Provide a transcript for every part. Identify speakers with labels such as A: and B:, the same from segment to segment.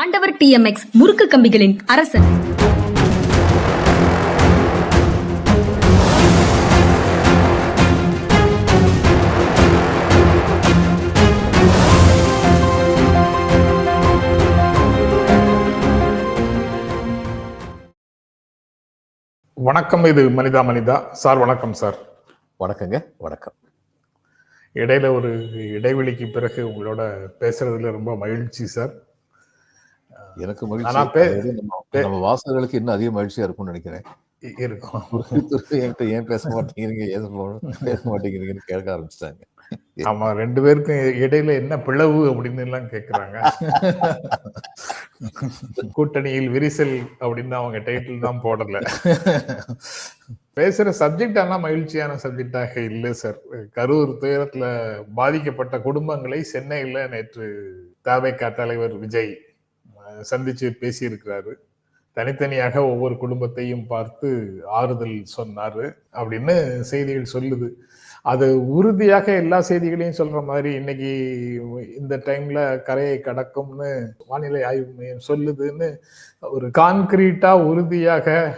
A: ஆண்டவர் டிஎம்எக்ஸ் முறுக்கு கம்பிகளின் அரசன்.
B: வணக்கம் இது மனிதா மனிதா. சார் வணக்கம் சார்.
C: வணக்கங்க வணக்கம்.
B: இடையில ஒரு இடைவெளிக்கு பிறகு உங்களோட பேசுறதுல ரொம்ப மகிழ்ச்சி சார்.
C: எனக்கு மகிழ்ச்சி. நம்ம வாசகர்களுக்கு இன்னும் அதிக மகிழ்ச்சியா இருக்கும்னு நினைக்கிறேன்.
B: இருக்கும்.
C: என்கிட்ட ஏன் பேச மாட்டேங்கிறீங்க? ஏன் பேச மாட்டேங்கிறீங்கன்னு கேட்க ஆரம்பிச்சிட்டாங்க.
B: ஆமா ரெண்டு பேருக்கும் இடையில என்ன பிளவு அப்படின்னு எல்லாம் கேக்குறாங்க. கூட்டணியில் விரிசல் அப்படின்னு அவங்க டைட்டில் தான் போடல. பேசுற சப்ஜெக்ட் ஆனா மகிழ்ச்சியான சப்ஜெக்டாக இல்லை சார் கரூர் துயரத்துல பாதிக்கப்பட்ட குடும்பங்களை சென்னையில நேற்று தாவேக்கா தலைவர் விஜய் சந்திச்சு பேசியிருக்கிறாரு. தனித்தனியாக ஒவ்வொரு குடும்பத்தையும் பார்த்து ஆறுதல் சொன்னாரு அப்படின்னு செய்திகள் சொல்லுது. அது உறுதியாக எல்லா செய்திகளையும் சொல்ற மாதிரி இன்னைக்கு இந்த டைம்ல கரையை கடக்கும்னு வானிலை ஆய்வு மையம் சொல்லுதுன்னு ஒரு கான்கிரீட்டா உறுதியாக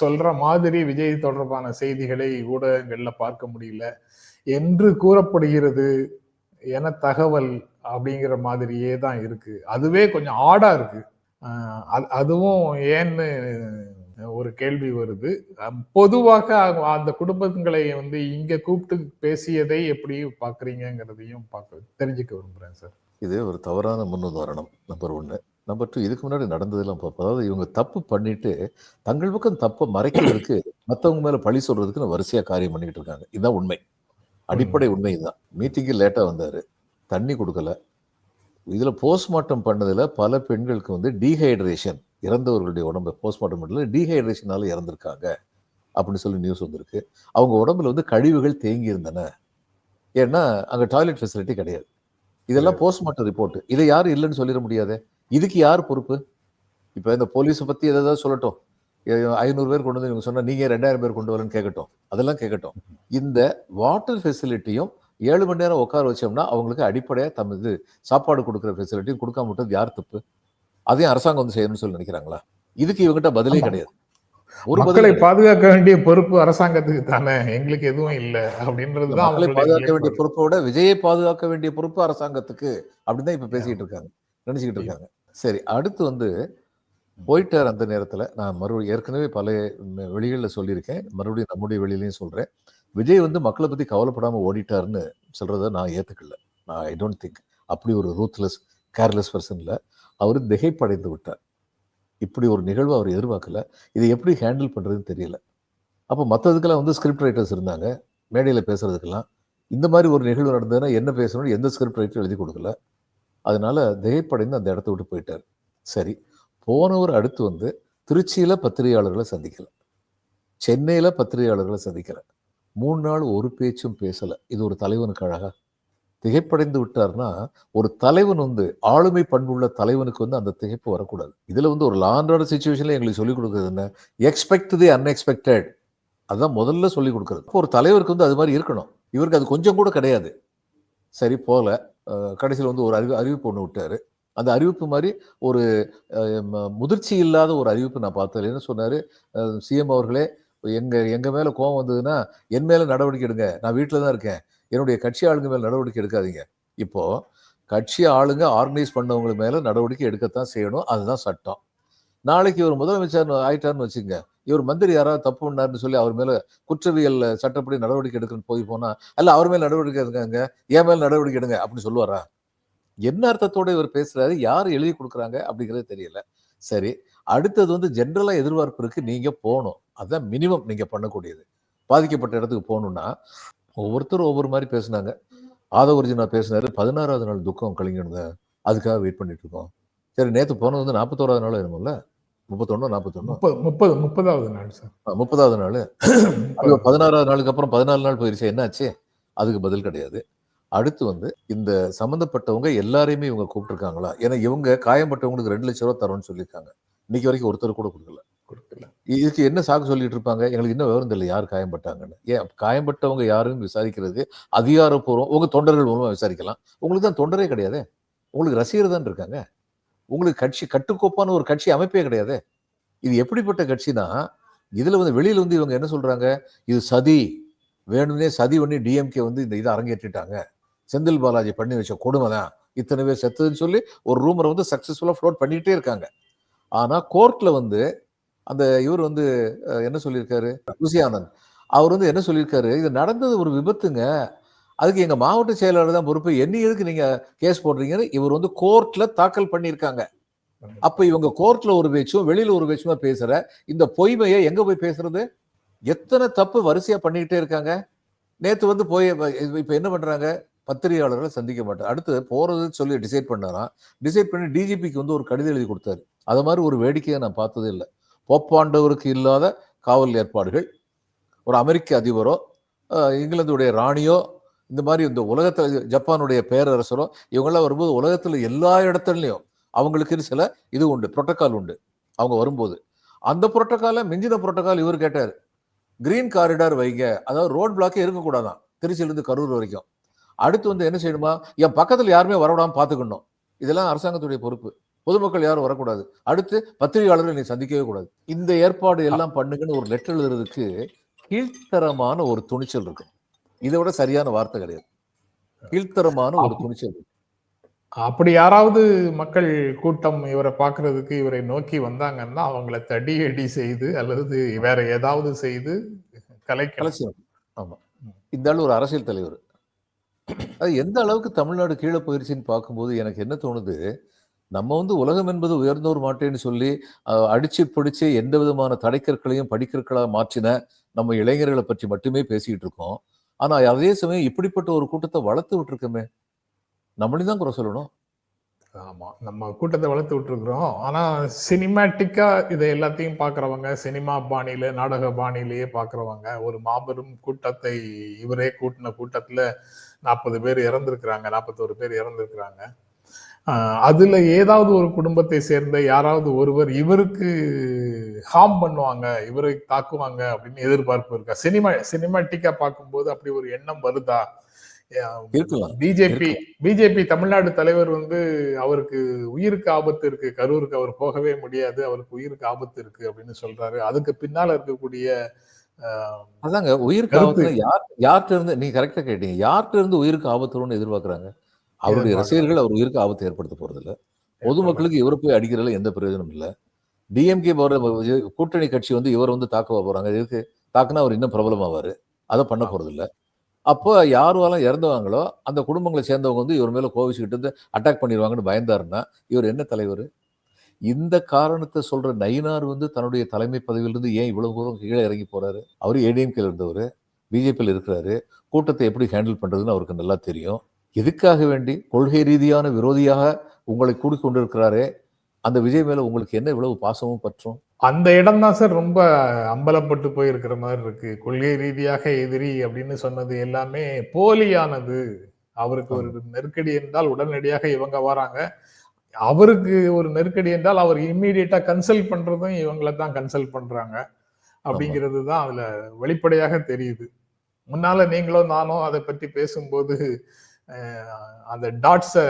B: சொல்ற மாதிரி விஜய் தொடர்பான செய்திகளை ஊடகங்கள்ல பார்க்க முடியல. என்று கூறப்படுகிறது. என தகவல் அப்படிங்கிற மாதிரியே தான் இருக்கு. அதுவே கொஞ்சம் ஆடா இருக்கு. அது- அதுவும் ஏன்னு ஒரு கேள்வி வருது. பொதுவாக அந்த குடும்பங்களை வந்து இங்க கூப்பிட்டு பேசியதை எப்படி பாக்குறீங்கிறதையும் பார்க்க தெரிஞ்சுக்க விரும்புறேன் சார்.
C: இது ஒரு தவறான முன்னுதாரணம் நம்பர் ஒன்னு. நம்பர் டூ இதுக்கு முன்னாடி நடந்ததெல்லாம் பார்ப்போம் அதாவது இவங்க தப்பு பண்ணிட்டு தங்கள் பக்கம் தப்பை மறைக்கிறதுக்கு மற்றவங்க மேலே பழி சொல்றதுக்கு வரிசையாக காரியம் பண்ணிட்டு இருக்காங்க. இதுதான் உண்மை. அடிப்படை உண்மை இதுதான் மீட்டிங்கு லேட்டா வந்தாரு. தண்ணி கொடுக்கல. இதுல போஸ்ட்மார்ட்டம் பண்ணதுல பல பெண்களுக்கு வந்து டீஹைட்ரேஷன் இறந்தவர்களுடைய உடம்பு போஸ்ட்மார்ட்டம் பண்ணல டீஹைட்ரேஷனால இறந்திருக்காங்க அப்படின்னு சொல்லி நியூஸ் வந்திருக்கு. அவங்க உடம்புல வந்து கழிவுகள் தேங்கி இருந்தன. ஏன்னா அங்க டாய்லெட் ஃபெசிலிட்டி கிடையாது. இதெல்லாம் போஸ்ட்மார்ட்டம் ரிப்போர்ட் இதை யாரும் இல்லைன்னு சொல்லிட முடியாதே. இதுக்கு யார் பொறுப்பு? இப்போ இந்த போலீஸை பத்தி எதாவது சொல்லட்டும். ஐநூறு பேர் கொண்டு வந்து இவங்க சொன்னா நீங்க ரெண்டாயிரம் பேர் கொண்டு வரேன்னு கேட்கட்டும் அதெல்லாம் கேட்கட்டும் இந்த வாட்டர் ஃபெசிலிட்டியும் ஏழு மணி நேரம் உட்கார வச்சோம்னா அவங்களுக்கு அடிப்படையா தம் இது சாப்பாடு கொடுக்குற ஃபெசிலிட்டியும் கொடுக்காம விட்டது யார் தப்பு? அதையும் அரசாங்கம் வந்து செய்யணும்னு சொல்லி நினைக்கிறாங்களா? இதுக்கு இவங்ககிட்ட பதிலே. கிடையாது. ஒரு பதில்
B: மக்களை. பாதுகாக்க வேண்டிய பொறுப்பு அரசாங்கத்துக்கு தானே. எங்களுக்கு எதுவும் இல்ல. அப்படின்றதுதான்
C: மக்களை பாதுகாக்க வேண்டிய. பொறுப்போட விஜயை பாதுகாக்க வேண்டிய பொறுப்பு அரசாங்கத்துக்கு. அப்படின்னு தான் இப்ப பேசிக்கிட்டு இருக்காங்க. நினைச்சுக்கிட்டு இருக்காங்க. சரி அடுத்து வந்து போயிட்டார் அந்த நேரத்தில். நான் மறுபடியும் ஏற்கனவே பல வெளிகளில் சொல்லியிருக்கேன். மறுபடியும் நம்முடைய வெளியிலையும் சொல்கிறேன் விஜய் வந்து மக்களை பற்றி கவலைப்படாமல் ஓடிட்டாருன்னு சொல்கிறத நான் ஏற்றுக்கல நான் ஐ டோன்ட் திங்க் அப்படி ஒரு ரூத்லெஸ் கேர்லெஸ் பர்சனில் அவர் திகைப்படைந்து விட்டார். இப்படி ஒரு நிகழ்வு அவர் எதிர்பார்க்கல. இதை எப்படி ஹேண்டில் பண்ணுறதுன்னு தெரியல. அப்போ மற்றதுக்கெல்லாம் வந்து ஸ்கிரிப்ட் ரைட்டர்ஸ் இருந்தாங்க. மேடையில் பேசுறதுக்கெல்லாம். இந்த மாதிரி ஒரு நிகழ்வு நடந்ததுன்னா என்ன பேசணும்னு எந்த ஸ்கிரிப்ட் ரைட்டரும் எழுதி கொடுக்கல. அதனால திகைப்படைந்து அந்த இடத்த விட்டு போயிட்டார். சரி. போனவர் அடுத்து வந்து திருச்சியில் பத்திரிகையாளர்களை சந்திக்கலை. சென்னையில் பத்திரிகையாளர்களை சந்திக்கலை. மூணு நாள் ஒரு பேச்சும் பேசலை. இது ஒரு தலைவனுக்கு அழகா. திகைப்படைந்து விட்டார்னா ஒரு தலைவன் வந்து ஆளுமை பண்புள்ள தலைவனுக்கு வந்து அந்த திகைப்பு வரக்கூடாது. இதில் வந்து ஒரு லாண்டான சுச்சுவேஷனில் எங்களுக்கு சொல்லிக் கொடுக்குறது என்ன? எக்ஸ்பெக்ட் தி அன்எக்ஸ்பெக்டட் அதுதான் முதல்ல சொல்லிக் கொடுக்குறது. ஒரு தலைவருக்கு வந்து அது மாதிரி இருக்கணும். இவருக்கு அது கொஞ்சம் கூட கிடையாது. சரி போல கடைசியில் வந்து ஒரு அறிவு அறிவிப்பு ஒன்று விட்டார். அந்த அறிவிப்பு மாதிரி ஒரு முதிர்ச்சி இல்லாத ஒரு அறிவிப்பு நான் பார்த்தது என்ன சொன்னார்? சிஎம் அவர்களே எங்கள் எங்கள் மேலே கோவம் வந்ததுன்னா என் மேலே நடவடிக்கை எடுங்க. நான் வீட்டில் தான் இருக்கேன். என்னுடைய கட்சி ஆளுங்க மேலே நடவடிக்கை எடுக்காதீங்க. இப்போது கட்சி ஆளுங்க ஆர்கனைஸ் பண்ணவங்க மேலே நடவடிக்கை எடுக்கத்தான் செய்யணும். அதுதான் சட்டம். நாளைக்கு இவர் முதலமைச்சர் ஆயிட்டார்னு வச்சுங்க இவர் மந்திரி யாராவது தப்பு பண்ணார்னு சொல்லி அவர் மேலே குற்றவியல் சட்டப்படி நடவடிக்கை எடுக்கணும்னு போய் போனால் அல்ல அவர் மேலே நடவடிக்கை எடுக்காங்க என் மேலே நடவடிக்கை எடுங்க. அப்படின்னு சொல்லுவாரா? என்ன அர்த்தத்தோட இவர் பேசுறாரு? யார் எழுதி கொடுக்குறாங்க? அப்படிங்கிறது தெரியல. சரி அடுத்தது வந்து ஜென்ரலா எதிர்பார்ப்பு இருக்கு. நீங்க போகணும். அதான் மினிமம் நீங்க பண்ணக்கூடியது. பாதிக்கப்பட்ட இடத்துக்கு போகணும்னா ஒவ்வொருத்தரும் ஒவ்வொரு மாதிரி பேசுனாங்க. ஆதவர்ஜினா பேசினாரு பதினாறாவது நாள் துக்கம் கழிங்கணுங்க அதுக்காக வெயிட் பண்ணிட்டு இருக்கோம். சரி நேத்து போனது வந்து நாற்பத்தோராவது நாள் வேணும்ல முப்பத்தொன்னு நாற்பத்தொன்னு?
B: முப்பது முப்பது முப்பதாவது நாள் சார்.
C: முப்பதாவது நாள். பதினாறாவது நாளுக்கு அப்புறம் பதினாலு நாள் போயிருச்சு. என்னாச்சு? அதுக்கு பதில் கிடையாது. அடுத்து வந்து இந்த சம்மந்தப்பட்டவங்க எல்லாரையுமே இவங்க கூப்பிட்டுருக்காங்களா? ஏன்னா இவங்க காயம்பட்டவங்களுக்கு ரெண்டு லட்ச ரூபா தரோம்னு சொல்லியிருக்காங்க. இன்னைக்கு வரைக்கும் ஒருத்தர் கூட கொடுக்கல.
B: கொடுக்கல.
C: இதுக்கு என்ன சாக்கு சொல்லிட்டு இருப்பாங்க? எங்களுக்கு இன்னும் விவரம் தெரியல யார் காயம்பட்டாங்கன்னு. ஏன் காயம்பட்டவங்க யாருன்னு விசாரிக்கிறது அதிகாரப்பூர்வம் உங்க தொண்டர்கள் மூலமா விசாரிக்கலாம். உங்களுக்கு தான் தொண்டரே கிடையாதே. உங்களுக்கு ரசிகர் தான் இருக்காங்க. உங்களுக்கு கட்சி கட்டுக்கோப்பான ஒரு கட்சி அமைப்பே கிடையாது. இது எப்படிப்பட்ட கட்சினா இதுல வந்து வெளியில வந்து இவங்க என்ன சொல்றாங்க? இது சதி. வேணும்னே சதி பண்ணி டிஎம்கே வந்து இந்த இதை அரங்கேற்றிட்டாங்க. செந்தில் பாலாஜி பண்ணி வச்ச கொடுமை தான். இத்தனை பேர் செத்ததுன்னு சொல்லி ஒரு ரூமரை வந்து சக்ஸஸ்ஃபுல்லாக ஃப்ளோட் பண்ணிகிட்டே இருக்காங்க. ஆனால் கோர்ட்டில் வந்து அந்த இவர் வந்து என்ன சொல்லியிருக்காரு? ருசி ஆனந்த் அவர் வந்து என்ன சொல்லியிருக்காரு? இது நடந்தது ஒரு விபத்துங்க. அதுக்கு எங்கள் மாவட்ட செயலாளர் தான் பொறுப்பு. என்ன எதுக்கு நீங்கள் கேஸ் போடுறீங்கன்னு இவர் வந்து கோர்ட்டில் தாக்கல் பண்ணியிருக்காங்க. அப்போ இவங்க கோர்ட்டில் ஒரு பேச்சும் வெளியில் ஒரு பேச்சுமா பேசுகிற இந்த பொய்மையை எங்கே போய் பேசுறது? எத்தனை தப்பு வரிசையாக பண்ணிக்கிட்டே இருக்காங்க. நேற்று வந்து போய் இப்போ என்ன பண்ணுறாங்க பத்திரிகையாளர்களை சந்திக்க மாட்டார். அடுத்து போகிறது சொல்லி டிசைட் பண்ணாராம். டிசைட் பண்ணி டிஜிபிக்கு வந்து ஒரு கடிதம் எழுதி கொடுத்தாரு. அது மாதிரி ஒரு வேடிக்கையை நான் பார்த்ததே இல்லை. போப்பாண்டவருக்கு இல்லாத காவல் ஏற்பாடுகள் ஒரு அமெரிக்க அதிபரோ இங்கிலாந்துடைய ராணியோ இந்த மாதிரி இந்த உலகத்தில் ஜப்பானுடைய பேரரசரோ இவங்கெல்லாம் வரும்போது உலகத்தில் எல்லா இடத்துலையும் அவங்களுக்கு சில இது உண்டு புரோட்டோக்கால் உண்டு. அவங்க வரும்போது. அந்த புரோட்டோகால மிஞ்சின புரோட்டோக்கால் இவர் கேட்டார். கிரீன் காரிடார் வைங்க. அதாவது ரோட் பிளாக்கே இருக்கக்கூடாதான். திருச்சியிலேருந்து கரூர் வரைக்கும். அடுத்து வந்து என்ன செய்யணுமா? என் பக்கத்துல யாருமே வரவிடாம பாத்துக்கணும் இதெல்லாம் அரசாங்கத்துடைய பொறுப்பு. பொதுமக்கள் யாரும் வரக்கூடாது. அடுத்து பத்திரிகையாளர்களை நீ சந்திக்கவே கூடாது. இந்த ஏற்பாடு எல்லாம் பண்ணுங்கன்னு ஒரு லெட்டர் எழுதுறதுக்கு கீழ்த்தரமான ஒரு துணிச்சல் இருக்கு இதை விட சரியான வார்த்தை கிடையாது. கீழ்த்தரமான ஒரு துணிச்சல்.
B: அப்படி யாராவது மக்கள் கூட்டம் இவரை பார்க்கிறதுக்கு இவரை நோக்கி வந்தாங்கன்னா அவங்கள தடி அடி செய்து அல்லது வேற ஏதாவது செய்து கலைக்கலாம்
C: கலைச்சியம் ஆமா. இந்த ஒரு அரசியல் தலைவர். அது எந்த அளவுக்கு தமிழ்நாடு கீழே போயிருச்சுன்னு பார்க்கும்போது எனக்கு என்ன தோணுது? நம்ம வந்து உலகம் என்பது உயர்ந்தோர் மாட்டேன்னு சொல்லி அடிச்சு பிடிச்சு எந்த விதமான தடைக்கற்களையும் படிக்கற்களா மாற்றின நம்ம இளைஞர்களை பற்றி மட்டுமே பேசிக்கிட்டு இருக்கோம். ஆனா அதே சமயம் இப்படிப்பட்ட ஒரு கூட்டத்தை வளர்த்து விட்டுருக்கோமே. நம்மளையும் தான் குறை சொல்லணும்.
B: ஆமா. நம்ம கூட்டத்தை வளர்த்து விட்டுருக்குறோம். ஆனா சினிமேட்டிக்காக இதை எல்லாத்தையும் பார்க்குறவங்க சினிமா பாணியில் நாடக பாணியிலேயே பார்க்குறவங்க ஒரு மாபெரும் கூட்டத்தை இவரே கூட்டின கூட்டத்துல நாற்பது பேர் இறந்திருக்கிறாங்க நாற்பத்தோரு பேர் இறந்திருக்கிறாங்க. அதுல ஏதாவது ஒரு குடும்பத்தை சேர்ந்த யாராவது ஒருவர் இவருக்கு ஹார்ம் பண்ணுவாங்க இவரை தாக்குவாங்க அப்படின்னு எதிர்பார்ப்பு இருக்கா? சினிமா சினிமாட்டிக்கா பார்க்கும்போது அப்படி ஒரு எண்ணம் வருதா? பிஜேபி பிஜேபி தமிழ்நாடு தலைவர் வந்து அவருக்கு உயிருக்கு ஆபத்து இருக்கு கரூருக்கு அவர் போகவே முடியாது அவருக்கு உயிருக்கு ஆபத்து இருக்கு அப்படின்னு சொல்றாரு. அதுக்கு பின்னால இருக்கக்கூடிய
C: அதாங்க உயிருக்கு
B: கருத்து.
C: ஆபத்து யார் யார்கிட்ட இருந்து நீங்க கரெக்டா கேட்டீங்க. யார்கிட்ட இருந்து உயிருக்கு ஆபத்து வரும்னு எதிர்பார்க்கறாங்க? அவருடைய. ரசிகர்கள் அவர் உயிருக்கு ஆபத்து ஏற்படுத்த போறது இல்ல பொதுமக்களுக்கு இவரை போய் அடிக்கிறதுல எந்த பிரயோஜனம் இல்ல. டிஎம்கே போற கூட்டணி கட்சி வந்து இவர் வந்து தாக்கவா போறாங்க? எதுக்கு? தாக்குனா அவர் இன்னும் பிரபலமாவாரு. அதை பண்ண போறது இல்ல அப்போ யாருவெல்லாம் இறந்தவாங்களோ அந்த குடும்பங்களை சேர்ந்தவங்க வந்து இவர் மேல கோவிச்சுக்கிட்டு வந்து அட்டாக் பண்ணிடுவாங்கன்னு பயந்தாருன்னா இவர் என்ன தலைவர்? இந்த காரணத்தை சொல்ற நயினார் வந்து தன்னுடைய தலைமை பதவியிலிருந்து ஏன் இவ்வளவு தூரம் கீழே இறங்கி போறாரு? அவர் ஏடிஎம்கேல இருந்தவர் பிஜேபியில் இருக்கிறாரு. கூட்டத்தை எப்படி ஹேண்டில் பண்றதுன்னு அவருக்கு நல்லா தெரியும். எதுக்காக வேண்டி? கொள்கை ரீதியான விரோதியாக உங்களை கூடிக்கொண்டிருக்கிறாரே. அந்த விஜய் மேல உங்களுக்கு என்ன இவ்வளவு பாசமும் பற்றும்?
B: அந்த இடம் தான் சார் ரொம்ப அம்பலப்பட்டு போயிருக்கிற மாதிரி இருக்கு. கொள்கை ரீதியாக எதிரி அப்படின்னு சொன்னது எல்லாமே போலியானது. அவருக்கு ஒரு நெருக்கடி என்றால் உடனடியாக இவங்க வராங்க. அவருக்கு ஒரு நெருக்கடி என்றால் அவர் இம்மீடியட்டா கன்சல்ட் பண்றதும் இவங்களை தான் கன்சல்ட் பண்றாங்க. அப்படிங்கிறது தான் அதுல வெளிப்படையாக தெரியுது. முன்னால நீங்களும் நானும் அதை பற்றி பேசும்போது அந்த டாட்ஸை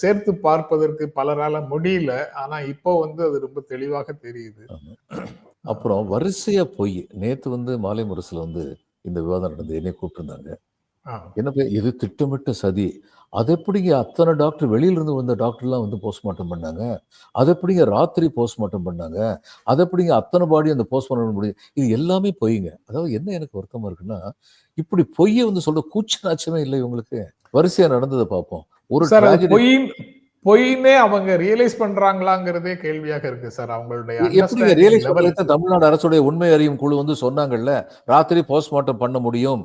B: சேர்த்து பார்ப்பதற்கு பலரால முடியல. ஆனா இப்போ வந்து அது ரொம்ப தெளிவாக தெரியுது.
C: அப்புறம் வரிசையா போய் நேத்து வந்து மாலை முரசுல வந்து இந்த விவாதம் நடந்து என்னை கூப்பிட்டுருந்தாங்க. என்ன இது திட்டமிட்ட சதி. அது எப்படிங்க அத்தனை டாக்டர் வெளியில இருந்து வந்த டாக்டர்லாம் வந்து போஸ்ட்மார்ட்டம் பண்ணாங்க? அது எப்படிங்க ராத்திரி போஸ்ட்மார்ட்டம் பண்ணாங்க? அது எப்படிங்க அத்தனை பாடி அந்த போஸ்ட்மார்ட்டம் முடியும் இது எல்லாமே பொய்ங்க. அதாவது என்ன எனக்கு வருத்தமா இருக்குன்னா இப்படி பொய்யை வந்து சொல்ற கூச்ச நாச்சமே இல்லை இவங்களுக்கு. வரிசையா நடந்ததை பார்ப்போம். ஒரு
B: பொய் பொய்னே அவங்க ரியலைஸ் பண்றாங்களாங்கிறதே கேள்வியாக இருக்கு சார் அவங்களுடைய
C: ரியலைஸ் தமிழ்நாடு அரசுடைய உண்மை அறியும் குழு வந்து சொன்னாங்கல்ல ராத்திரி போஸ்ட்மார்ட்டம் பண்ண முடியும்.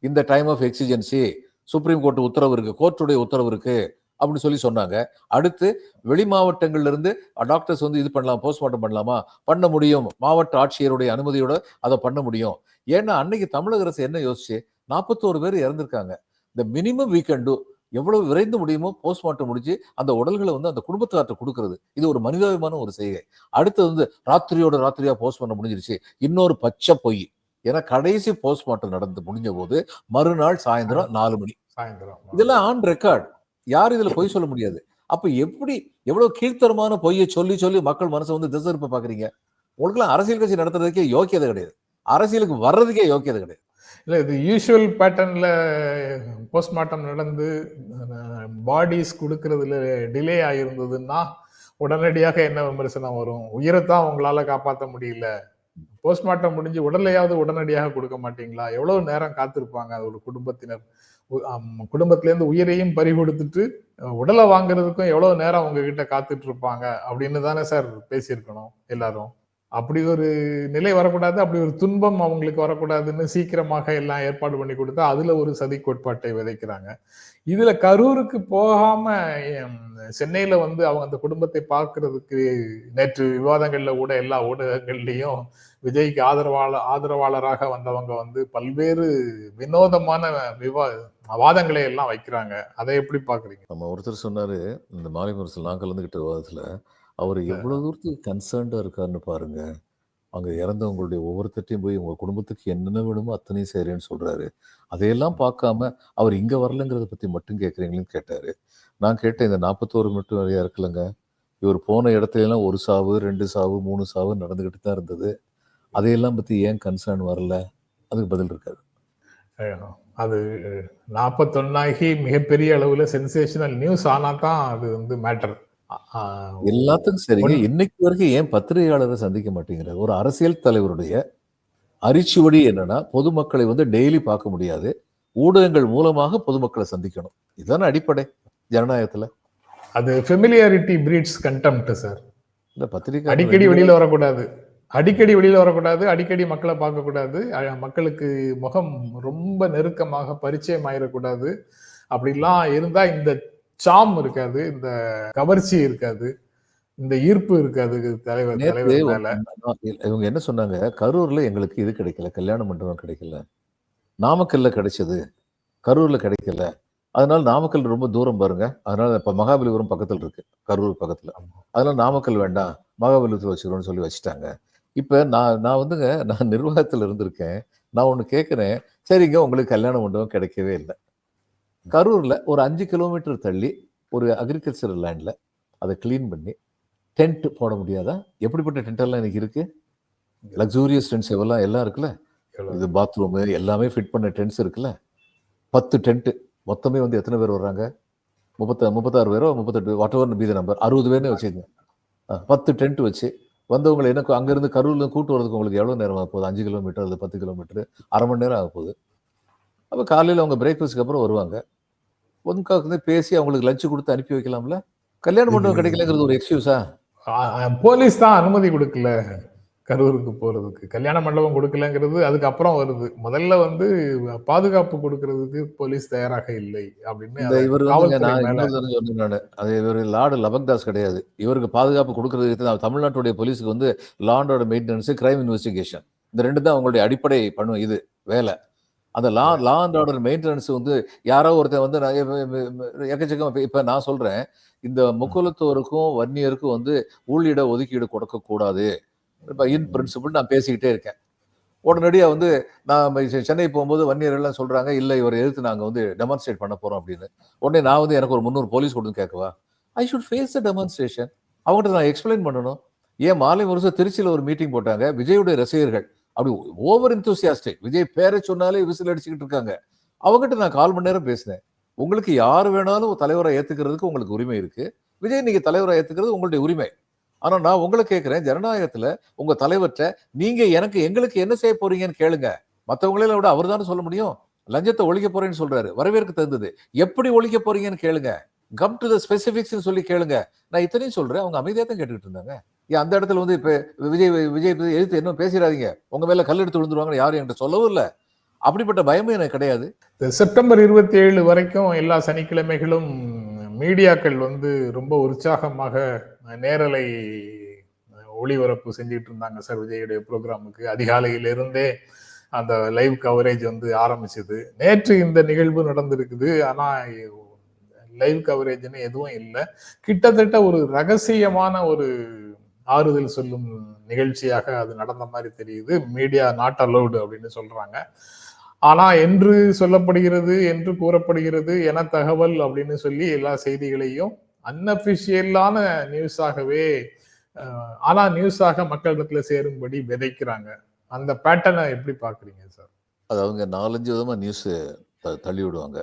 C: இந்த time of exigency supreme court உத்தரவு இருக்கு கோர்ட்டுடைய உத்தரவு இருக்கு அப்படின்னு சொல்லி சொன்னாங்க. அடுத்து வெளி மாவட்டங்கள்ல இருந்து டாக்டர்ஸ் வந்து இது பண்ணலாம் போஸ்ட்மார்ட்டம் பண்ணலாமா? பண்ண முடியும். மாவட்ட ஆட்சியருடைய அனுமதியோட அதை பண்ண முடியும். ஏன்னா அன்னைக்கு தமிழக அரசு என்ன யோசிச்சு? நாற்பத்தோரு பேர் இறந்திருக்காங்க. இந்த மினிமம் வீக்கெண்டு எவ்வளவு விரைந்து முடியுமோ போஸ்ட்மார்ட்டம் முடிச்சு அந்த உடல்களை வந்து அந்த குடும்பத்தார்ட்ட கொடுக்கறது. இது ஒரு மனிதாபிமான ஒரு செய்கை. அடுத்தது வந்து ராத்திரியோட ராத்திரியா போஸ்ட் பண்ண முடிஞ்சிருச்சு. இன்னொரு பச்சை பொய். ஏன்னா கடைசி போஸ்ட்மார்ட்டம் நடந்து முடிஞ்ச போது மறுநாள் சாயந்தரம் நாலு மணி.
B: சாயந்தரம்.
C: இதெல்லாம் ஆன் ரெக்கார்ட் யார் இதுல பொய் சொல்ல முடியாது. அப்ப எப்படி எவ்வளவு கீழ்த்தரமான பொய்யை சொல்லி சொல்லி மக்கள் மனசை வந்து திசை திருப்ப பாக்குறீங்க? உங்களுக்குலாம் அரசியல் கட்சி நடத்துறதுக்கே யோக்கியதை கிடையாது. அரசியலுக்கு வர்றதுக்கே யோக்கியதை கிடையாது.
B: இல்ல இது யூஷுவல் பேட்டர்ன்ல போஸ்ட்மார்ட்டம் நடந்து பாடிஸ் கொடுக்கறதுல டிலே ஆயிருந்ததுன்னா உடனடியாக என்ன விமர்சனம் வரும்? உயிரைத்தான் உங்களால காப்பாற்ற முடியல. போஸ்ட்மார்ட்டம் முடிஞ்சு உடலையாவது உடனடியாக கொடுக்க மாட்டீங்களா? எவ்வளவு நேரம் காத்திருப்பாங்க அது ஒரு குடும்பத்தினர்? குடும்பத்திலேருந்து உயிரையும் பறி கொடுத்துட்டு உடலை வாங்குறதுக்கும் எவ்வளவு நேரம் உங்ககிட்ட காத்துட்டு இருப்பாங்க அப்படின்னு தானே சார் பேசியிருக்கணும் எல்லாரும். அப்படி ஒரு நிலை வரக்கூடாது அப்படி ஒரு துன்பம் அவங்களுக்கு வரக்கூடாதுன்னு சீக்கிரமாக எல்லாம் ஏற்பாடு பண்ணி கொடுத்தா அதுல ஒரு சதி கோட்பாட்டை விதைக்கிறாங்க. இதுல கரூருக்கு போகாம சென்னையில வந்து அவங்க அந்த குடும்பத்தை பார்க்கறதுக்கு நேற்று விவாதங்கள்ல கூட எல்லா ஊடகங்கள்லயும் விஜய்க்கு ஆதரவாளர் ஆதரவாளராக வந்தவங்க வந்து பல்வேறு வினோதமான விவா வாதங்களை எல்லாம் வைக்கிறாங்க. அதை எப்படி பாக்குறீங்க?
C: நம்ம ஒருத்தர் சொன்னாரு இந்த மாலை முரசல் நான் கலந்துகிட்ட விவாதத்துல அவர் எவ்வளவு தூரத்துக்கு கன்சர்ன்டா இருக்காருன்னு பாருங்க. அங்க இறந்தவங்களுடைய ஒவ்வொருத்தட்டையும் போய் உங்க குடும்பத்துக்கு என்னென்ன வேணுமோ அத்தனையும் செய்றேன்னு சொல்றாரு. அதையெல்லாம் பார்க்காம அவர் இங்க வரலங்கிறத பத்தி மட்டும் கேட்குறீங்களேன்னு கேட்டாரு. நான் கேட்டேன் இந்த நாற்பத்தோரு மட்டும் வரையா இருக்கலங்க இவர் போன இடத்துல எல்லாம் ஒரு சாவு ரெண்டு சாவு மூணு சாவு நடந்துகிட்டு தான் இருந்தது. அதையெல்லாம் பத்தி ஏன் கன்சர்ன் வரல? அதுக்கு பதில் இருக்காது.
B: அது நாற்பத்தொன்னாகி மிகப்பெரிய அளவுல சென்சேஷனல் நியூஸ் ஆனா தான் அது வந்து மேட்டர்
C: எல்லாத்துக்கும் சரிங்க இன்னைக்கு வரைக்கும் ஏன் பத்திரிகையாளரை சந்திக்க மாட்டேங்கிறார்? ஒரு அரசியல் தலைவருடைய அரிச்சுவடி என்னன்னா பொதுமக்களை வந்து டெய்லி பார்க்க முடியாது. ஊடகங்கள் மூலமாக பொதுமக்களை சந்திக்கணும். இதுதானே அடிப்படை ஜனநாயகத்துல.
B: அது ஃபெமிலியாரிட்டி பிரீட்ஸ் கண்டெம்ட் சார்
C: இந்த பத்திரிகை
B: அடிக்கடி வெளியில வரக்கூடாது. அடிக்கடி வெளியில வரக்கூடாது அடிக்கடி மக்களை பார்க்க கூடாது அஹ் மக்களுக்கு முகம் ரொம்ப நெருக்கமாக பரிச்சயம் ஆயிடக்கூடாது அப்படிலாம் இருந்தா இந்த சாம் இருக்காது இந்த கவர்ச்சி இருக்காது இந்த ஈர்ப்பு இருக்காது தலைவர் தலைவர்
C: இவங்க என்ன சொன்னாங்க? கரூர்ல எங்களுக்கு இது கிடைக்கல கல்யாண மண்டபம் கிடைக்கல. நாமக்கல்ல கிடைச்சது கரூர்ல கிடைக்கல. அதனால நாமக்கல் ரொம்ப தூரம் பாருங்க. அதனால இப்ப மகாபலிபுரம் பக்கத்துல இருக்கு கரூர் பக்கத்துல. அதனால நாமக்கல் வேண்டாம் மகாபலிபுரத்தில் வச்சுக்கிறோம்னு சொல்லி வச்சுட்டாங்க. இப்ப நான் நான் வந்துங்க நான் நிர்வாகத்துல இருந்திருக்கேன். நான் ஒண்ணு கேட்கிறேன் சரிங்க உங்களுக்கு கல்யாண மண்டபம் கிடைக்கவே இல்லை. கரூர்ல ஒரு அஞ்சு கிலோமீட்டர் தள்ளி ஒரு அக்ரிகல்ச்சரல் லேண்ட்ல அதை க்ளீன் பண்ணி டென்ட் போட முடியாதா? எப்படிப்பட்ட டென்ட் எல்லாம் இன்னைக்கு இருக்கு? லக்ஸூரியஸ் டென்ட்ஸ் எல்லாம் எல்லாம் இருக்குல்ல? இது பாத்ரூம் எல்லாமே ஃபிட் பண்ண டென்ட்ஸ் இருக்குல்ல? பத்து டென்ட் மொத்தமே வந்து எத்தனை பேர் வர்றாங்க? முப்பத்த முப்பத்தாறு பேரோ முப்பத்தெட்டு வாட் எவர் பி நம்பர் அறுபது பேர்னு வச்சுக்கோங்க. பத்து டென்ட் வச்சு வந்தவங்களை என்ன அங்கேருந்து கரூர்ல கூட்டு வரதுக்கு உங்களுக்கு எவ்வளோ நேரம் ஆக போகுது? அஞ்சு கிலோமீட்டர் அல்லது பத்து கிலோமீட்டர்? அரை மணி நேரம் ஆக போகுது. அப்போ காலையில் அவங்க பிரேக்ஃபாஸ்ட்க்கு அப்புறம் வருவாங்க. ஒன்றுக்காக பேசி அவங்களுக்கு லஞ்சு கொடுத்து அனுப்பி வைக்கலாம்ல? கல்யாண மண்டபம் கிடைக்கலங்கிறது ஒரு எக்ஸ்கியூஸா
B: போலீஸ் தான் அனுமதி கொடுக்கல. கரூருக்கு போறதுக்கு. கல்யாண மண்டபம் கொடுக்கலங்கிறது அதுக்கப்புறம் வருது. முதல்ல வந்து பாதுகாப்பு கொடுக்கறதுக்கு போலீஸ் தயாராக இல்லை அப்படின்னு
C: இவர் அது இவர் லார்டு லபக்தாஸ் கிடையாது. இவருக்கு பாதுகாப்பு கொடுக்கறதுக்கு தான். தமிழ்நாட்டுடைய போலீஸுக்கு வந்து law and order maintenance crime investigation இந்த ரெண்டு தான் அவங்களுடைய அடிப்படை பண்ணும் இது வேலை. அந்த law law and order maintenance வந்து யாரோ ஒருத்தன் வந்து எக்கச்சக்கம் இப்ப- நான் சொல்றேன். இந்த முக்குலத்தோருக்கும் வன்னியருக்கும் வந்து உள்ளிட ஒதுக்கீடு கொடுக்க கூடாது இப்போ இன் பிரின்சிபிள் நான் பேசிக்கிட்டே இருக்கேன். உடனடியாக வந்து நான் செ- சென்னை போகும்போது வன்னியர்கள்லாம் சொல்கிறாங்க இல்லை இவரை எதிர்த்து நாங்கள் வந்து டெமான்ஸ்ட்ரேட் பண்ண போகிறோம் அப்படின்னு. உடனே நான் வந்து எனக்கு ஒரு முந்நூறு போலீஸ் கொடுத்து கேட்கவா? I should face the demonstration அவங்ககிட்ட நான் எக்ஸ்பிளைன் பண்ணணும். ஏன் மாலை வருஷம் திருச்சியில் ஒரு மீட்டிங் போட்டாங்க விஜயுடைய ரசிகர்கள். அப்படி ஓவர் இன்தூசியாஸ்டிக் விஜய் பேரை சொன்னாலே விசில் அடிச்சுக்கிட்டு இருக்காங்க. அவங்ககிட்ட நான் கால் மணி நேரம் பேசினேன். உங்களுக்கு யார் வேணாலும் தலைவரை ஏற்றுக்கிறதுக்கு உங்களுக்கு உரிமை இருக்குது விஜய் நீங்கள் தலைவரை ஏற்றுக்கிறது உங்களுடைய உரிமை. ஆனால் நான் உங்களை கேட்குறேன் ஜனநாயகத்தில் உங்கள் தலைவர்கிட்ட நீங்கள் எனக்கு எங்களுக்கு என்ன செய்ய போறீங்கன்னு கேளுங்க. மற்றவங்கள விட அவர் தானே சொல்ல முடியும்? லஞ்சத்தை ஒழிக்க போறேன்னு சொல்றாரு. வரவேற்க தந்தது எப்படி ஒழிக்க போறீங்கன்னு கேளுங்க. கம் டு த ஸ்பெசிபிக்ஸ் சொல்லி கேளுங்க. நான் இத்தனையும் சொல்றேன். அவங்க அமைதியாக தான் கேட்டுக்கிட்டு இருந்தாங்க. ஏன் அந்த இடத்துல வந்து இப்போ விஜய் விஜய் எழுத்து எதிர்த்து என்ன பேசிடாதீங்க. உங்க மேல கல் எடுத்து விழுந்துருவாங்கன்னு யாரும் என்கிட்ட சொல்லவும் இல்லை. அப்படிப்பட்ட பயமும் எனக்கு கிடையாது.
B: செப்டம்பர் இருபத்தி ஏழு வரைக்கும் எல்லா சனிக்கிழமைகளும் மீடியாக்கள் வந்து ரொம்ப உற்சாகமாக நேரலை ஒளிபரப்பு செஞ்சுட்டு இருந்தாங்க சார் விஜயுடைய ப்ரோக்ராமுக்கு. அதிகாலையிலிருந்தே அந்த லைவ் கவரேஜ் வந்து ஆரம்பிச்சது. நேற்று இந்த நிகழ்வு நடந்திருக்குது. ஆனால் லைவ் கவரேஜ்னு எதுவும் இல்லை. கிட்டத்தட்ட ஒரு ரகசியமான ஒரு ஆறுதல் சொல்லும் நிகழ்ச்சியாக அது நடந்த மாதிரி தெரியுது. மீடியா நாட் அலௌடு அப்படின்னு சொல்றாங்க. ஆனா என்று சொல்லப்படுகிறது என்று கூறப்படுகிறது என தகவல் அப்படின்னு சொல்லி எல்லா செய்திகளையும் அன்அபிஷியலான நியூஸாகவே ஆனா நியூஸாக மக்களிடத்துல சேரும்படி விதைக்கிறாங்க. அந்த பேட்டர்னை எப்படி பாக்குறீங்க சார்?
C: அது அவங்க நாலஞ்சு விதமா நியூஸ் தள்ளி விடுவாங்க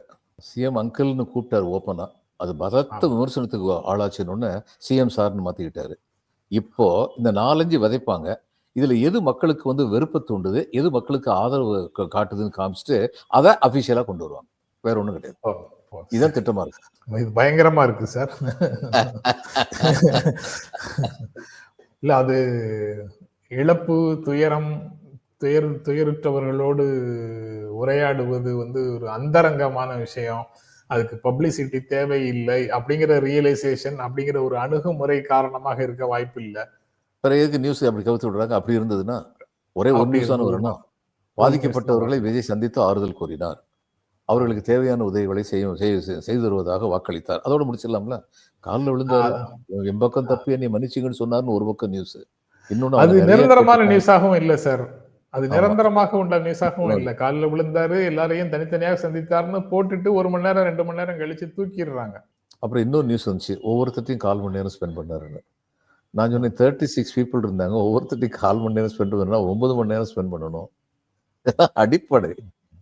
C: சிஎம் அங்கிள்னு கூப்பிட்டாரு ஓப்பனா அது பலத்த விமர்சனத்துக்கு ஆளாச்சுன்னு சிஎம் சார்னு மாத்திக்கிட்டாரு. இப்போ இந்த நாலஞ்சு விதைப்பாங்க. இதுல எது மக்களுக்கு வந்து வெறுப்பை தூண்டுது எது மக்களுக்கு ஆதரவு காட்டுதுன்னு காமிச்சிட்டு அதை அபிஷியலா கொண்டு வருவாங்க. வேற ஒண்ணும் கிடையாது. இதுதான் திட்டமா இருக்கு.
B: இது பயங்கரமா இருக்கு சார். இல்ல அது இழப்பு துயரம் துயர் துயருற்றவர்களோடு உரையாடுவது வந்து ஒரு அந்தரங்கமான விஷயம். அதுக்கு பப்ளிசிட்டி தேவையில்லை. அப்படிங்கிற ரியலைசேஷன் அப்படிங்கிற ஒரு அணுகுமுறை காரணமாக இருக்க வாய்ப்பு இல்லை
C: வேற எதுக்கு நியூஸ் அப்படி கவுத்து விடுறாங்க? அப்படி இருந்ததுன்னா ஒரே ஒரு நியூஸ் தானே. வரணும் பாதிக்கப்பட்டவர்களை விஜய் சந்தித்து ஆறுதல் கூறினார். அவர்களுக்கு தேவையான உதவிகளை செய்ய செய்ய- செய்து தருவதாக வாக்களித்தார். அதோட முடிச்சிடலாம்ல? காலில் விழுந்தாரு. என் பக்கம் தப்பி என்னை மன்னிச்சுங்கன்னு சொன்னார்னு ஒரு பக்கம் நியூஸ் இன்னொன்னு
B: அது நிரந்தரமான. நியூஸாகவும் இல்ல சார் அது. நிரந்தரமாக உள்ள நியூஸாகவும். இல்ல. காலில் விழுந்தாரு எல்லாரையும் தனித்தனியாக சந்தித்தாருன்னு போட்டுட்டு ஒரு மணி நேரம் ரெண்டு மணி நேரம் கழிச்சு தூக்கிடுறாங்க.
C: அப்புறம் இன்னொரு நியூஸ் வந்துச்சு. ஒவ்வொருத்தட்டையும் கால் மணி நேரம் ஸ்பெண்ட் பண்ணாருன்னு. நான் சொன்னேன் தேர்ட்டி சிக்ஸ் பீப்புள் இருந்தாங்க. ஒவ்வொருத்தட்டையும் கால் மணி நேரம் ஸ்பெண்ட் பண்ணா ஒன்பது மணி நேரம் ஸ்பெண்ட் பண்ணணும். அடிப்படை.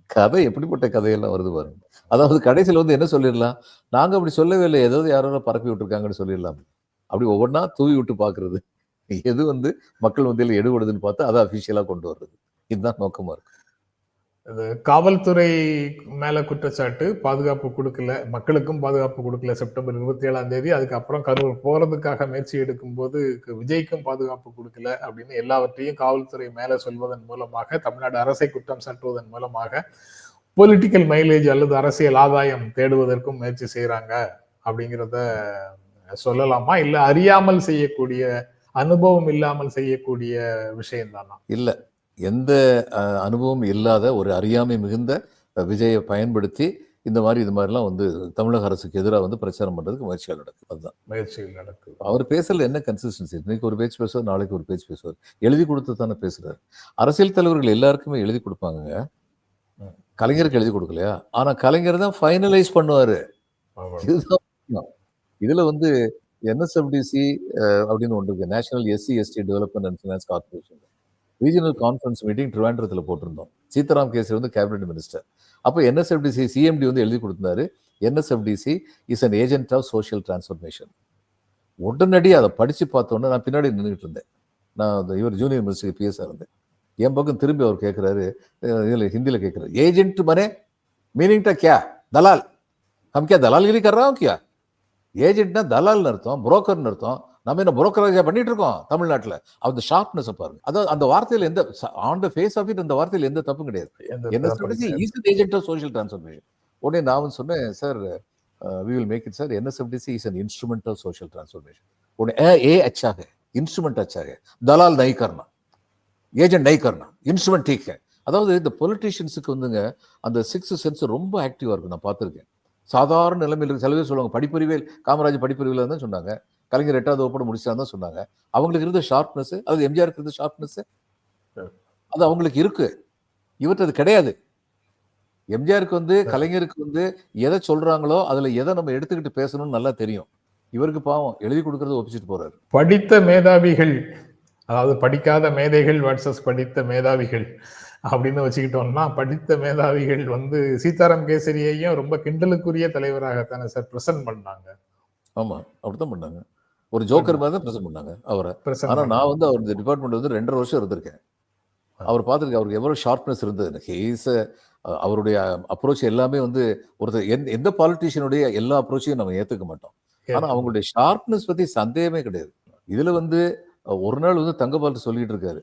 C: கதை எப்படிப்பட்ட கதையெல்லாம் வருது பாருங்க. அதாவது கடைசியில் வந்து என்ன சொல்லிடலாம்? நாங்க அப்படி சொல்லவே இல்லை. ஏதாவது யாரோ பரப்பி விட்டுருக்காங்கன்னு சொல்லிடலாம். அப்படி ஒவ்வொன்றா தூவி விட்டு பார்க்குறது. எது வந்து மக்கள் மத்தியில் எடுபடுதுன்னு பார்த்து அதை அஃபிஷியலாக கொண்டு வர்றது. இதுதான் நோக்கமா இருக்குது
B: இது காவல்துறை மேல குற்றச்சாட்டு பாதுகாப்பு கொடுக்கல. மக்களுக்கும் பாதுகாப்பு கொடுக்கல செப்டம்பர் இருபத்தி ஏழாம் தேதி. அதுக்கப்புறம் கரூர் போறதுக்காக முயற்சி எடுக்கும் போது விஜய்க்கும் பாதுகாப்பு கொடுக்கல அப்படின்னு எல்லாவற்றையும் காவல்துறை மேல சொல்வதன் மூலமாக தமிழ்நாடு அரசை குற்றம் சாட்டுவதன் மூலமாக பொலிட்டிக்கல் மைலேஜ் அல்லது அரசியல் ஆதாயம் தேடுவதற்கும் முயற்சி செய்யறாங்க அப்படிங்கிறத சொல்லலாமா? இல்ல அறியாமல் செய்யக்கூடிய அனுபவம் இல்லாமல் செய்யக்கூடிய விஷயம் தானா
C: இல்லை. எந்த அனுபவம் இல்லாத ஒரு அறியாமை மிகுந்த விஜயை பயன்படுத்தி இந்த மாதிரி இது மாதிரிலாம் வந்து தமிழக அரசுக்கு எதிராக வந்து பிரச்சாரம் பண்றதுக்கு முயற்சிகள் நடக்குது. அதுதான்.
B: முயற்சிகள் நடக்குது.
C: அவர் பேசல என்ன கன்சிஸ்டன்சி இன்னைக்கு ஒரு பேச்சு பேசுவார் நாளைக்கு ஒரு பேச்சு பேசுவார். எழுதி கொடுத்து தானே பேசுறாரு. அரசியல் தலைவர்கள் எல்லாருக்குமே எழுதி கொடுப்பாங்க. கலைஞருக்கு எழுதி கொடுக்கலையா? ஆனா கலைஞர் தான் ஃபைனலைஸ் பண்ணுவாரு. இதுதான். இதுல வந்து என்எஸ்எஃப்டிசி அப்படின்னு ஒன்று இருக்கு. National SC ST development and finance corporation regional conference meeting ட்ரிவாண்டரத்தில் போட்டிருந்தோம். சீதாராம் கேசரி வந்து கேபினெட் மினிஸ்டர் அப்போ என்எஸ்எஃப்டிசி சிஎம்டி வந்து எழுதி கொடுத்தாரு NSFDC is an agent of social transformation உடனடி அதை படித்து பார்த்தோன்னே நான் பின்னாடி நின்றுட்டு இருந்தேன். நான் இவர் ஜூனியர் மினிஸ்டர் பிஎஸ்ஆர் இருந்தேன். என் பக்கம் திரும்பி அவர் கேட்குறாரு இதில் ஹிந்தியில் கேட்குறாரு ஏஜென்ட் மனே மீனிங்டா கே தலால். ஹம் கே தலால் தலால்கிரி கர்றோம் கியா? ஏஜென்ட்னா தலால்னு அர்த்தம் புரோக்கர்னு அர்த்தம். நம்ம என்ன புரோக்கரேஜாக பண்ணிட்டு இருக்கோம் தமிழ்நாட்டில். அந்த ஷார்ப்னஸை பாருங்க. அதாவது அந்த வார்த்தையில எந்த on the face of it அந்த வார்த்தையில எந்த தப்பும் கிடையாது. என்ன is agent of social transformation உடனே நான் சொன்னேன் sir we will make it sir NSFDC is an instrument of social transformation உடனே ஏ ஏ அச்சாக இன்ஸ்ட்ருமெண்ட் அச்சாக. தலால் நை கர்னா ஏஜென்ட் நை கர்னா இன்ஸ்ட்ருமெண்ட் டீக் அதாவது இந்த பொலிட்டீஷியன்ஸுக்கு வந்துங்க அந்த சிக்ஸ் சென்ஸ் ரொம்ப ஆக்டிவாக இருக்கும் நான் பார்த்துருக்கேன். சாதாரண நிலைமையில் சில பேர் சொல்லுவாங்க படிப்பறிவே காமராஜ் படிப்பறிவில் தான் சொன்னாங்க. கலைஞர் எட்டாவது வகுப்போட முடிச்சா தான் சொன்னாங்க. அவங்களுக்கு இருந்த ஷார்ப்னஸ் அது எம்ஜிஆருக்கு இருந்த ஷார்ப்னஸ் அது அவங்களுக்கு இருக்கு. இவற்றை அது கிடையாது. எம்ஜிஆருக்கு வந்து கலைஞருக்கு வந்து எதை சொல்றாங்களோ அதுல எதை நம்ம எடுத்துக்கிட்டு பேசணும்னு நல்லா தெரியும். இவருக்கு பாவம் எழுதி கொடுக்கறத ஒப்பிச்சிட்டு போறாரு.
B: படித்த மேதாவிகள் அதாவது படிக்காத மேதைகள் வர்சஸ் படித்த மேதாவிகள் அப்படின்னு வச்சுக்கிட்டோம்னா படித்த மேதாவிகள் வந்து சீதாராம் கேசரியையும் ரொம்ப கிண்டலுக்குரிய தலைவராகத்தானே சார் பிரசன்ட் பண்ணாங்க.
C: ஆமா அப்படித்தான் பண்ணாங்க. ஒரு ஜோக்கர் மாதிரி தான் பிரசன்ட் பண்ணாங்க அவரை.
B: Present
C: ஆனா
B: பண்ணாங்க.
C: நான் வந்து அவர் இந்த டிபார்ட்மெண்ட் வந்து ரெண்டரை வருஷம் இருந்திருக்கேன். அவர் பார்த்துருக்கேன் அவருக்கு எவ்வளவு ஷார்ப்னஸ் இருந்தது. ஹேஸ் அவருடைய அப்ரோச் எல்லாமே வந்து ஒருத்தர் எந்த எந்த பாலிட்டிஷியனுடைய எல்லா அப்ரோச்சையும் நம்ம ஏத்துக்க மாட்டோம். ஆனா அவங்களுடைய ஷார்ப்னஸ் பத்தி சந்தேகமே கிடையாது. இதுல வந்து ஒரு நாள் வந்து தங்கபால் சொல்லிட்டு இருக்காரு.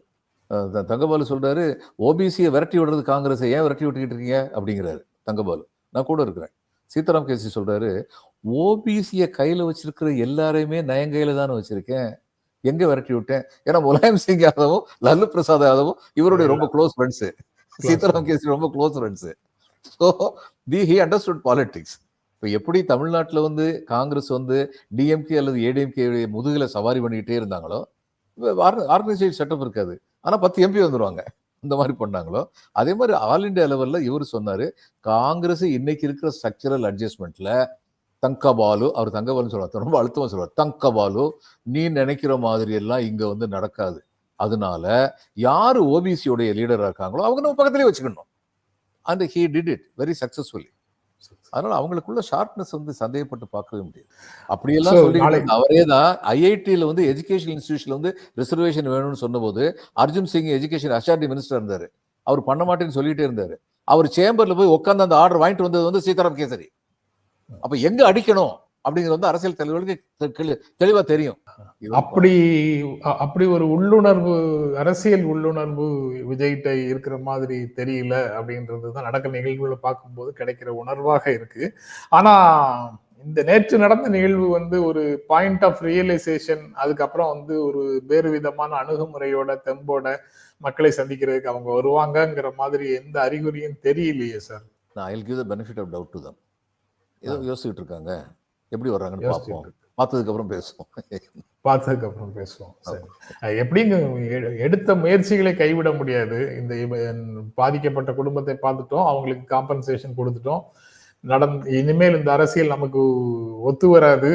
C: தங்கபால் சொல்றாரு ஓபிசியை விரட்டி விடுறது காங்கிரஸை ஏன் விரட்டி விட்டுக்கிட்டு இருக்கீங்க? அப்படிங்கிறாரு தங்கபால். நான் கூட இருக்கிறேன். சீதாராம் கேசி சொல்றாரு ஓபிசியை கையில வச்சிருக்கிற எல்லாரையுமே நயங்கையில தானே வச்சிருக்கேன். எங்க விரட்டி விட்டேன்? ஏன்னா முலாயம் சிங் யாதவும் லல்லு பிரசாத் யாதவும் இவருடைய ரொம்ப க்ளோஸ் ஃப்ரெண்ட்ஸ் சீதாராம் கேசி ரொம்ப close friends so the he understood politics இப்போ எப்படி தமிழ்நாட்டில் வந்து காங்கிரஸ் வந்து டிஎம்கே அல்லது ஏடிஎம்கே முதுகுல சவாரி பண்ணிக்கிட்டே இருந்தாங்களோ ஆர்கனைசேஷன் செட்டப் இருக்காது. ஆனா பத்து எம்பி வந்துருவாங்க. இந்த மாதிரி பண்ணாங்களோ. அதே மாதிரி ஆல் இந்தியா லெவல்ல இவர் சொன்னாரு காங்கிரஸ் இன்னைக்கு இருக்கிற ஸ்ட்ரக்சரல் அட்ஜஸ்ட்மெண்ட்ல தங்கபாலு அவர் தங்கபாலுன்னு சொல்லுவார். ரொம்ப அழுத்தமா சொல்லுவார். தங்கபாலு நீ நினைக்கிற மாதிரி எல்லாம் இங்க வந்து நடக்காது. அதனால யாரு ஓபிசியோடைய லீடரா இருக்காங்களோ அவங்க நம்ம பக்கத்துலயே வச்சுக்கணும். And he did it very successfully அதனால அவங்களுக்குள்ள ஷார்ப்னஸ் வந்து சந்தேகப்பட்டு பார்க்கவே முடியாது. அப்படியெல்லாம் சொல்லி அவரே தான் ஐஐடியில் வந்து எஜுகேஷன் இன்ஸ்டியூஷன்ல வந்து ரிசர்வேஷன் வேணும்னு சொன்னபோது அர்ஜுன் சிங் எஜுகேஷன் அஷார்டி மினிஸ்டர் இருந்தாரு. அவர் பண்ண மாட்டேன்னு சொல்லிட்டே இருந்தாரு. அவர் சேம்பர்ல போய் உட்காந்து அந்த ஆர்டர் வாங்கிட்டு வந்தது வந்து சீதாராம் கேசரி. அப்ப எங்க அடிக்கணும் அப்படிங்கிறது வந்து அரசியல் தலைவர்களுக்கு தெளிவா தெரியும்.
B: அப்படி அப்படி ஒரு உள்ளுணர்வு அரசியல் உள்ளுணர்வு விஜய்கிட்ட இருக்கிற மாதிரி தெரியல அப்படின்றது தான் நடக்கிற நிகழ்வுகளை பார்க்கும்போது கிடைக்கிற உணர்வாக இருக்கு. ஆனா இந்த நேற்று நடந்த நிகழ்வு வந்து ஒரு பாயிண்ட் ஆஃப் ரியலைசேஷன் அதுக்கப்புறம் வந்து ஒரு வேறு விதமான அணுகுமுறையோட தெம்போட மக்களை சந்திக்கிறதுக்கு அவங்க வருவாங்கங்கிற மாதிரி எந்த அறிகுறியும் தெரியலையே சார்.
C: நான் I'll give the benefit of doubt to them ஏதோ யோசிச்சுட்டு இருக்காங்க எப்படி வர்றாங்கன்னு பார்ப்போம். பார்த்ததுக்கு அப்புறம் பேசுவோம்.
B: பார்த்ததுக்கு அப்புறம் பேசுவோம் எப்படிங்க எடுத்த முயற்சிகளை கைவிட முடியாது. இந்த பாதிக்கப்பட்ட குடும்பத்தை பார்த்துட்டோம். அவங்களுக்கு காம்பன்சேஷன் கொடுத்துட்டோம். நடந் இனிமேல் இந்த அரசியல் நமக்கு ஒத்து வராது.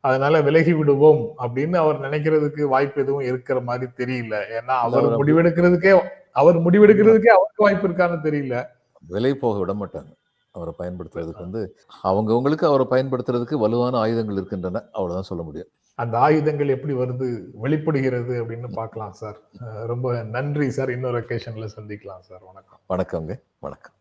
B: அதனால விலகி விடுவோம் அப்படின்னு அவர் நினைக்கிறதுக்கு வாய்ப்பு எதுவும் இருக்கிற மாதிரி தெரியல. ஏன்னா அவர் முடிவெடுக்கிறதுக்கே அவர் முடிவெடுக்கிறதுக்கே அவருக்கு வாய்ப்பு இருக்கான்னு தெரியல.
C: விலை போக விட மாட்டாங்க. அவரை பயன்படுத்துறதுக்கு வந்து அவங்கவங்களுக்கு அவரை பயன்படுத்துறதுக்கு வலுவான ஆயுதங்கள் இருக்கின்றன அவ்வளவுதான் சொல்ல முடியும்.
B: அந்த ஆயுதங்கள் எப்படி வருது வெளிப்படுகிறது அப்படின்னு பார்க்கலாம் சார். ரொம்ப நன்றி சார். இன்னொரு ஒகேஷன்ல சந்திக்கலாம் சார். வணக்கம்.
C: வணக்கங்க வணக்கம்.